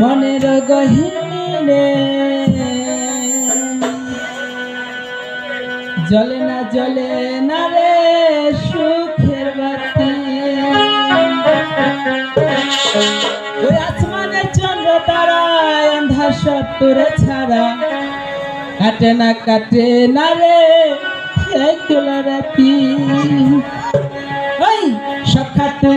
মনের গহিনে। জলে না জলে না রে সুখের বাতি। ওই আসমানে চন্দ্র তারা অন্ধা সত্তর ছাড়া। কাটে না কাটে না রে রাতি। ওই সখা তুই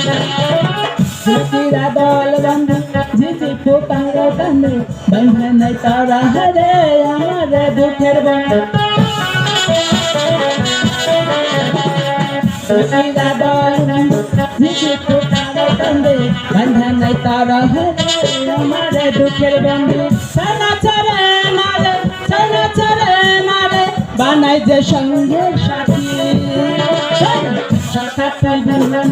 সুখের বাতি ঝুঁকিরা দল বন্ধু ঝিঝি পোকার কান্দে বন্ধে নাই তারা হরে আমার দুঃখের বন্ধু ঝুঁকিরা দল বন্ধু ঝিঝি পোকার কান্দে বন্ধে নাই তারা হরে আমার দুঃখের বন্ধু সানা চরে মারে সানা চরে মারে বানাই যে সঙ্গে সাথী সখাতে বিহনে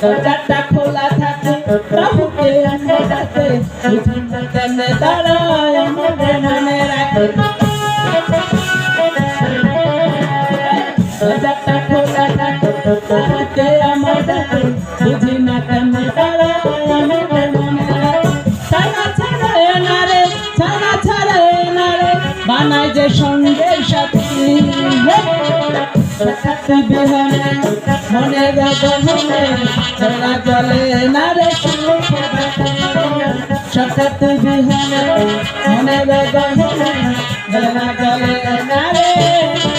দরজাটা খোলা থাকে আমাদের মনে রাখে। দরজাটা খোলা থাকে বাহুকে আমরা ডাকে। রে বানায় যে সঙ্গে সাথী বিহনে মনে গহনে চলা চলে না রে সখাতে বিহানে মনে গহনে চলা চলে না